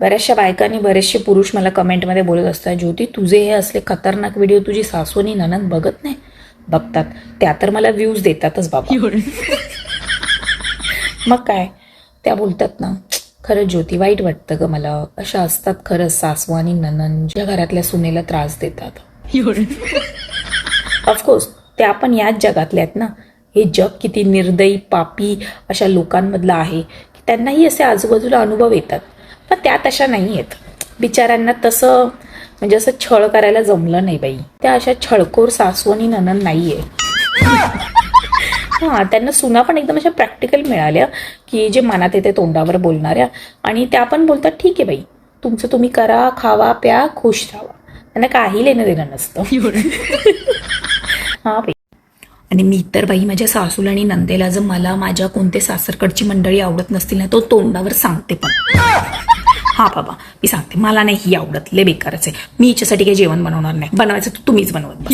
बऱ्याचशा बायकांनी बरेचसे पुरुष मला कमेंटमध्ये बोलत असतात ज्योती तुझे हे असले खतरनाक व्हिडिओ तुझी सासू आणि ननंद बघत नाही? बघतात. त्या तर मला व्ह्यूज देतातच बाबा. मग काय? त्या बोलतात ना खरं ज्योती वाईट वाटतं ग मला. अशा असतात खरंच सासू आणि ननंद ज्या घरातल्या सुनेला त्रास देतात. ऑफकोर्स त्या पण याच जगातल्या आहेत ना. हे जग किती निर्दयी पापी अशा लोकांमधलं आहे की त्यांनाही असे आजूबाजूला अनुभव येतात. पण त्या तशा नाही आहेत बिचाऱ्यांना तसं म्हणजे असं छळ करायला जमलं नाही बाई. त्या अशा छळखोर सासू आणि ननन नाहीये. हां त्यांना सुना पण एकदम अशा प्रॅक्टिकल मिळाल्या की जे मनात येते तोंडावर बोलणाऱ्या. आणि त्या पण बोलतात ठीक आहे बाई. तुमचं तुम्ही करा खावा प्या खुश राहा. त्यांना काही लेणं देणं नसतं. हा बाई. आणि मी तर बाई माझ्या सासूला आणि नंदेला जर मला माझ्या कोणते सासरकडची मंडळी आवडत नसतील ना तो तोंडावर सांगते पण. हा बाबा मी सांगते मला नाही ही आवडत लय बेकारच आहे. मी हिच्यासाठी काही जेवण बनवणार नाही. बनवायचं तर तुम्हीच बनवत.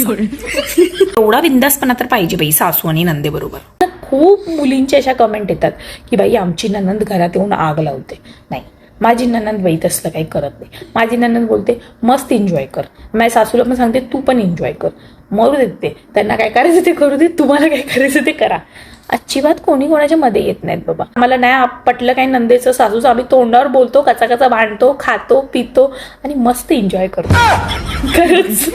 एवढा. बिंदासपणा तर पाहिजे बाई सासू आणि नंदे बरोबर. खूप मुलींच्या अशा कमेंट येतात की बाई आमची ननंद घरात येऊन आग लावते. नाही. माझी ननंद बाई तसलं काही करत नाही. माझी ननंद बोलते मस्त एन्जॉय कर. माझ्या सासूला पण सांगते तू पण एन्जॉय कर. मरू देते त्यांना काय करायचं ते करू दे तुम्हाला काय करायचं ते करा. अजिबात कोणी कोणाच्या मध्ये येत नाहीत बाबा. मला नाही पटलं काही नंदेचं सासूचं आम्ही तोंडावर बोलतो कचा कचा भांडतो खातो पितो आणि मस्त एन्जॉय करतो. खरंच.